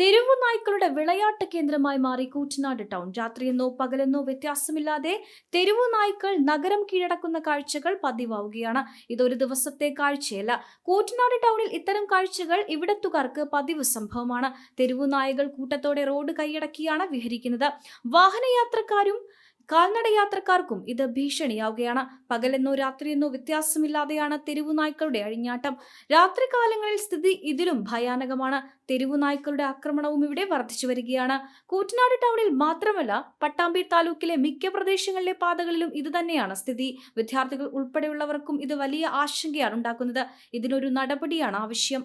തെരുവു നായ്ക്കളുടെ വിളയാട്ട് കേന്ദ്രമായി മാറി കൂറ്റനാട് ടൗൺ. രാത്രിയെന്നോ പകലെന്നോ വ്യത്യാസമില്ലാതെ തെരുവു നായ്ക്കൾ നഗരം കീഴടക്കുന്ന കാഴ്ചകൾ പതിവാവുകയാണ്. ഇതൊരു ദിവസത്തെ കാഴ്ചയല്ല. കൂറ്റനാട് ടൗണിൽ ഇത്തരം കാഴ്ചകൾ ഇവിടത്തുകാർക്ക് പതിവ് സംഭവമാണ്. തെരുവു നായകൾ കൂട്ടത്തോടെ റോഡ് കൈയടക്കിയാണ് വിഹരിക്കുന്നത്. വാഹനയാത്രക്കാരും കാൽനട യാത്രക്കാർക്കും ഇത് ഭീഷണിയാവുകയാണ്. പകലെന്നോ രാത്രിയെന്നോ വ്യത്യാസമില്ലാതെയാണ് തെരുവു നായ്ക്കളുടെ അഴിഞ്ഞാട്ടം. രാത്രികാലങ്ങളിൽ സ്ഥിതി ഇതിലും ഭയാനകമാണ്. തെരുവു നായ്ക്കളുടെ ആക്രമണവും ഇവിടെ വർദ്ധിച്ചു വരികയാണ്. കൂറ്റനാട് ടൗണിൽ മാത്രമല്ല പട്ടാമ്പി താലൂക്കിലെ മിക്ക പ്രദേശങ്ങളിലെ പാതകളിലും ഇത് തന്നെയാണ് സ്ഥിതി. വിദ്യാർത്ഥികൾ ഉൾപ്പെടെയുള്ളവർക്കും ഇത് വലിയ ആശങ്കയാണ് ഉണ്ടാക്കുന്നത്. ഇതിനൊരു നടപടിയാണ് ആവശ്യം.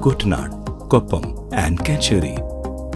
Kuttanad Koppam and Kacheri